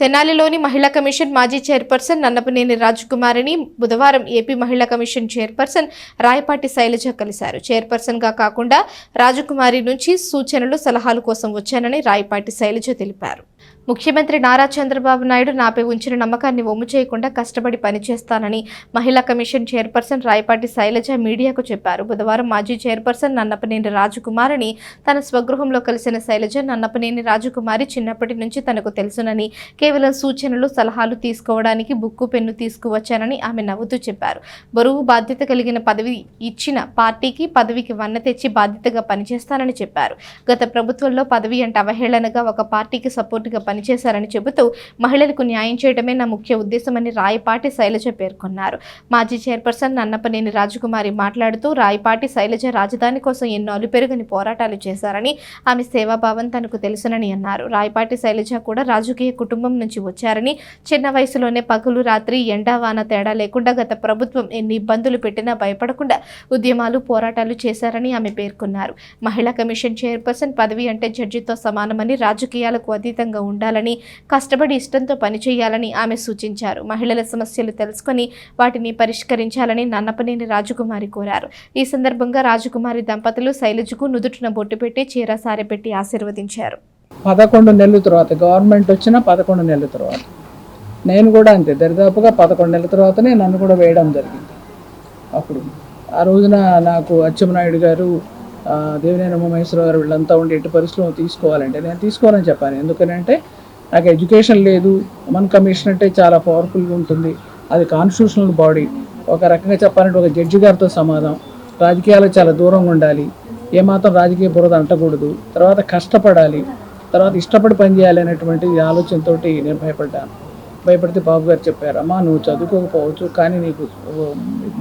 తెనాలిలోని మహిళా కమిషన్ మాజీ చైర్పర్సన్ నన్నపనేని రాజకుమారిని బుధవారం ఏపీ మహిళా కమిషన్ చైర్పర్సన్ రాయపాటి శైలజ కలిశారు. చైర్పర్సన్గా కాకుండా రాజకుమారి నుంచి సూచనలు సలహాలు కోసం వచ్చానని రాయపాటి శైలజ తెలిపారు. ముఖ్యమంత్రి నారా చంద్రబాబు నాయుడు నాపై ఉంచిన నమ్మకాన్ని ఒమ్ము చేయకుండా కష్టపడి పనిచేస్తానని మహిళా కమిషన్ చైర్పర్సన్ రాయపాటి శైలజ మీడియాకు చెప్పారు. బుధవారం మాజీ చైర్పర్సన్ నన్నపనేని రాజకుమారిని తన స్వగృహంలో కలిసిన శైలజ నన్నపనేని రాజకుమారి చిన్నప్పటి నుంచి తనకు తెలుసునని కేవలం సూచనలు సలహాలు తీసుకోవడానికి బుక్కు పెన్ను తీసుకువచ్చానని ఆమె నవ్వుతూ చెప్పారు. బరువు బాధ్యత కలిగిన పదవి ఇచ్చిన పార్టీకి పదవికి వన్న తెచ్చి బాధ్యతగా పనిచేస్తానని చెప్పారు. గత ప్రభుత్వంలో పదవి అంటే అవహేళనగా ఒక పార్టీకి సపోర్టుగా పనిచేశారని చెబుతూ మహిళలకు న్యాయం చేయడమే నా ముఖ్య ఉద్దేశమని రాయపాటి శైలజ పేర్కొన్నారు. మాజీ చైర్పర్సన్ నన్నపనేని రాజకుమారి మాట్లాడుతూ రాయపాటి శైలజ రాజధాని కోసం ఎన్నో అలుపెరుగని పోరాటాలు చేశారని ఆమె సేవాభావం తనకు తెలుసునని అన్నారు. రాయపాటి శైలజ కూడా రాజకీయ కుటుంబం నుంచి వచ్చారని చిన్న వయసులోనే పగులు రాత్రి ఎండా వాన తేడా లేకుండా గత ప్రభుత్వం ఎన్ని ఇబ్బందులు పెట్టినా భయపడకుండా ఉద్యమాలు పోరాటాలు చేశారని ఆమె పేర్కొన్నారు. మహిళా కమిషన్ చైర్పర్సన్ పదవి అంటే జడ్జితో సమానమని రాజకీయాలకు అతీతంగా ఉండాలి ఉండాలని కష్టపడి ఇష్టంతో పనిచేయాలని ఆమె సూచించారు. మహిళల సమస్యలు తెలుసుకొని వాటిని పరిష్కరించాలని నన్నపనేని రాజకుమారి కోరారు. ఈ సందర్భంగా రాజకుమారి దంపతులు శైలజకు నుదుటిన బొట్టు పెట్టి చీర సారి పెట్టి ఆశీర్వదించారు. పదకొండు నెలల తర్వాత గవర్నమెంట్ వచ్చిన పదకొండు నెలల తర్వాత. నేను కూడా అంతే దరిదాపుగా పదకొండు నెలల తర్వాతనే నన్ను కూడా వేయడం జరిగింది. అప్పుడు ఆ రోజున నాకు అచ్చెన్నాయుడు గారు దేవినేని ఉమామహేశ్వర గారు వీళ్ళంతా ఉండి ఎట్టి పరిస్థితుల్లో తీసుకోవాలంటే నేను తీసుకోవాలని చెప్పాను. ఎందుకనంటే నాకు ఎడ్యుకేషన్ లేదు. మన కమిషన్ అంటే చాలా పవర్ఫుల్గా ఉంటుంది. అది కాన్స్టిట్యూషనల్ బాడీ ఒక రకంగా చెప్పాలంటే ఒక జడ్జి గారితో సమాధానం రాజకీయాలు చాలా దూరంగా ఉండాలి. ఏమాత్రం రాజకీయ బురద అంటకూడదు. తర్వాత కష్టపడాలి. తర్వాత ఇష్టపడి పనిచేయాలి అనేటువంటి ఆలోచనతో నేను భయపడ్డాను భయపడితే బాబు గారు చెప్పారు అమ్మా నువ్వు చదువుకోకపోవచ్చు కానీ నీకు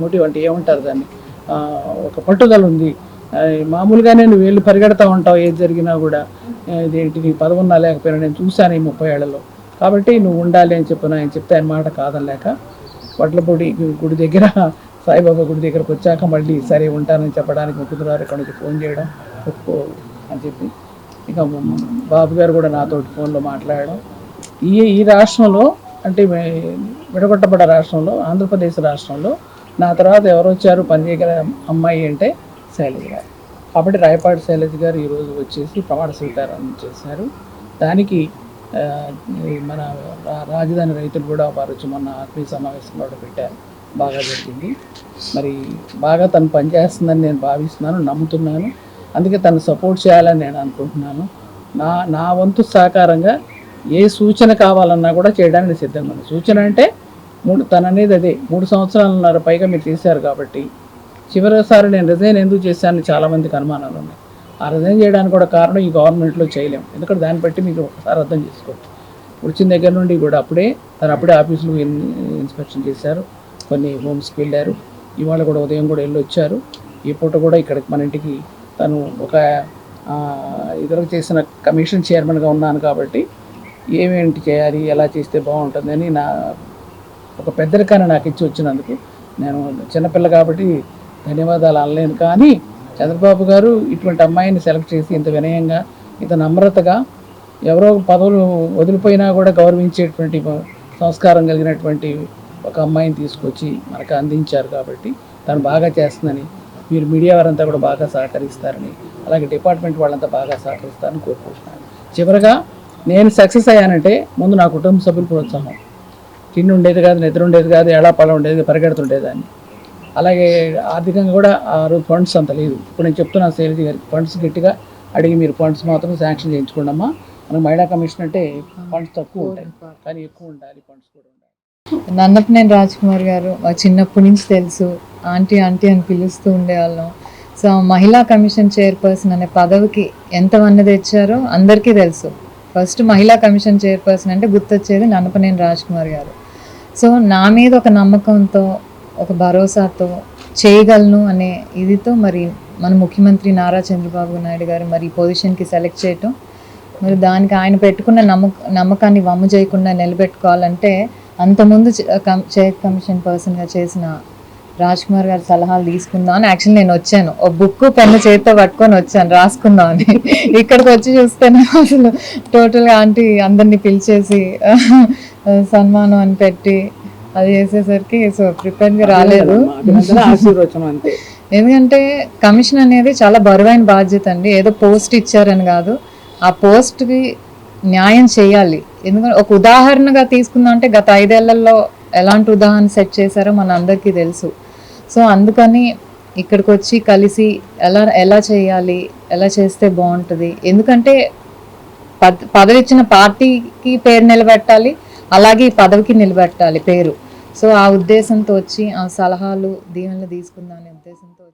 మోటివ్ అంటే ఏమంటారు దాన్ని? ఒక పట్టుదల ఉంది. మామూలుగానే నువ్వు వెళ్ళి పరిగెడతా ఉంటావు ఏది జరిగినా కూడా. ఇదేంటి నీ పదవున్నా లేకపోయినా నేను చూశాను ఈ ముప్పై ఏళ్ళలో. కాబట్టి నువ్వు ఉండాలి అని చెప్పిన ఆయన చెప్తే ఆయన మాట కాదనలేక వడ్లపూడి గుడి దగ్గర సాయిబాబా గుడి దగ్గరకు వచ్చాక మళ్ళీ సరే ఉంటానని చెప్పడానికి ముఖ్యమంత్రి ఇక్కడ నుంచి ఫోన్ చేయడం ఒప్పుకో అని చెప్పి ఇక బాబు గారు కూడా నాతో ఫోన్లో మాట్లాడడం. ఈ ఈ రాష్ట్రంలో అంటే విడగొట్టబడ్డ రాష్ట్రంలో ఆంధ్రప్రదేశ్ రాష్ట్రంలో నా తర్వాత ఎవరు వచ్చారు పనిచేయగల అమ్మాయి అంటే శైలజ గారు. కాబట్టి రాయపాటి శైలజ గారు ఈరోజు వచ్చేసి ప్రమాణ స్వీకారం చేశారు. దానికి మన రాజధాని రైతులు కూడా వారు వచ్చి మొన్న ఆత్మీయ సమావేశంలో కూడా పెట్టారు. బాగా జరిగింది. మరి బాగా తను పనిచేస్తుందని నేను భావిస్తున్నాను నమ్ముతున్నాను. అందుకే తను సపోర్ట్ చేయాలని నేను అనుకుంటున్నాను. నా నా వంతు సహకారంగా ఏ సూచన కావాలన్నా కూడా చేయడానికి సిద్ధంగా సూచన అంటే మూడు తన అనేది అదే మూడు సంవత్సరాలన్నర పైగా మీరు చేశారు కాబట్టి చివరిసారి నేను రిజైన్ ఎందుకు చేశానని చాలామందికి అనుమానాలు ఉన్నాయి. ఆ రిజైన్ చేయడానికి కూడా కారణం ఈ గవర్నమెంట్లో చేయలేము ఎందుకంటే దాన్ని బట్టి మీరు ఒకసారి అర్థం చేసుకోవచ్చు. వచ్చిన దగ్గర నుండి కూడా అప్పుడే తను అప్పుడే ఆఫీసులు ఇన్స్పెక్షన్ చేశారు. కొన్ని హోమ్స్కి వెళ్ళారు. ఇవాళ కూడా ఉదయం కూడా వెళ్ళి వచ్చారు. ఈ పూట కూడా ఇక్కడ మన ఇంటికి తను ఒక ఆ, చేసిన కమిషన్ చైర్మన్గా ఉన్నాను కాబట్టి ఏమేంటి చేయాలి ఎలా చేస్తే బాగుంటుందని నా ఒక పెద్దరికాన్ని నాకు ఇచ్చి వచ్చినందుకు నేను చిన్నపిల్ల కాబట్టి ధన్యవాదాలు అనలేను. కానీ చంద్రబాబు గారు ఇటువంటి అమ్మాయిని సెలెక్ట్ చేసి ఇంత వినయంగా ఇంత నమ్రతగా ఎవరో పదవులు వదిలిపోయినా కూడా గౌరవించేటువంటి సంస్కారం కలిగినటువంటి ఒక అమ్మాయిని తీసుకొచ్చి మనకు అందించారు కాబట్టి తను బాగా చేస్తుందని మీరు మీడియా వారంతా కూడా బాగా సహకరిస్తారని అలాగే డిపార్ట్మెంట్ వాళ్ళంతా బాగా సహకరిస్తారని కోరుకుంటున్నాను. చివరగా నేను సక్సెస్ అయ్యానంటే ముందు నా కుటుంబ సభ్యులు ప్రోత్సాహం. తిండి ఉండేది కాదు నిద్ర ఉండేది కాదు ఎలా పళ్ళ ఉండేది పరిగెడుతుండేదాన్ని. అలాగే ఆర్థికంగా కూడా ఆ రోజు ఫండ్స్ అంత లేదు. ఇప్పుడు నేను చెప్తున్నాను శైలజ గారికి ఫండ్స్ గట్టిగా అడిగి మీరు ఫండ్స్ మాత్రం శాంక్షన్ చేయించుకోండమ్మా మనకు మహిళా కమిషన్ అంటే ఫండ్స్ తక్కువ ఉంటాయి. కానీ ఎక్కువ ఉండాలి ఫండ్స్ కూడా ఉండాలి. నేను రాజ్కుమార్ గారు మా చిన్నప్పటి నుంచి తెలుసు. ఆంటీ ఆంటీ అని పిలుస్తూ ఉండేవాళ్ళం. సో మహిళా కమిషన్ చైర్పర్సన్ అనే పదవికి ఎంత వన్న తెచ్చారో అందరికీ తెలుసు. ఫస్ట్ మహిళా కమిషన్ చైర్పర్సన్ అంటే గుర్తొచ్చేది నన్నపనేని రాజ్కుమార్ గారు. సో నా మీద ఒక నమ్మకంతో ఒక భరోసాతో చేయగలను అనే ఇదితో మరి మన ముఖ్యమంత్రి నారా చంద్రబాబు నాయుడు గారు మరి పొజిషన్కి సెలెక్ట్ చేయటం. మరి దానికి ఆయన పెట్టుకున్న నమ్మక నమ్మకాన్ని వమ్ము చేయకుండా నిలబెట్టుకోవాలంటే అంతకుముందు చైర్ కమిషన్ పర్సన్గా చేసిన రాజ్ కుమార్ గారి సలహాలు తీసుకుందాం అని యాక్చువల్లీ నేను వచ్చాను. ఒక బుక్ పెన్ను చేతితో పట్టుకొని వచ్చాను రాసుకుందాం అని. ఇక్కడికి వచ్చి చూస్తేనే అసలు టోటల్గా ఆంటీ అందరినీ పిలిచేసి సన్మానం అని పెట్టి అది చేసేసరికి సో ప్రిపేర్గా రాలేదు. అభినందన ఆశీర్వచనం అంతే. ఎందుకంటే కమిషన్ అనేది చాలా బరువైన బాధ్యత అండి. ఏదో పోస్ట్ ఇచ్చారని కాదు. ఆ పోస్ట్కి న్యాయం చేయాలి. ఎందుకంటే ఒక ఉదాహరణగా తీసుకుందాం అంటే గత ఐదేళ్ళలో ఎలాంటి ఉదాహరణ సెట్ చేశారో మన అందరికీ తెలుసు. సో అందుకని ఇక్కడికి వచ్చి కలిసి ఎలా ఎలా చేయాలి ఎలా చేస్తే బాగుంటుంది. ఎందుకంటే పద్ పదవి ఇచ్చిన పార్టీకి పేరు నిలబెట్టాలి అలాగే ఈ పదవికి నిలబెట్టాలి పేరు. సో ఆ ఉద్దేశంతో వచ్చి ఆ సలహాలు దీవెనలు తీసుకుందాం అనే ఉద్దేశంతో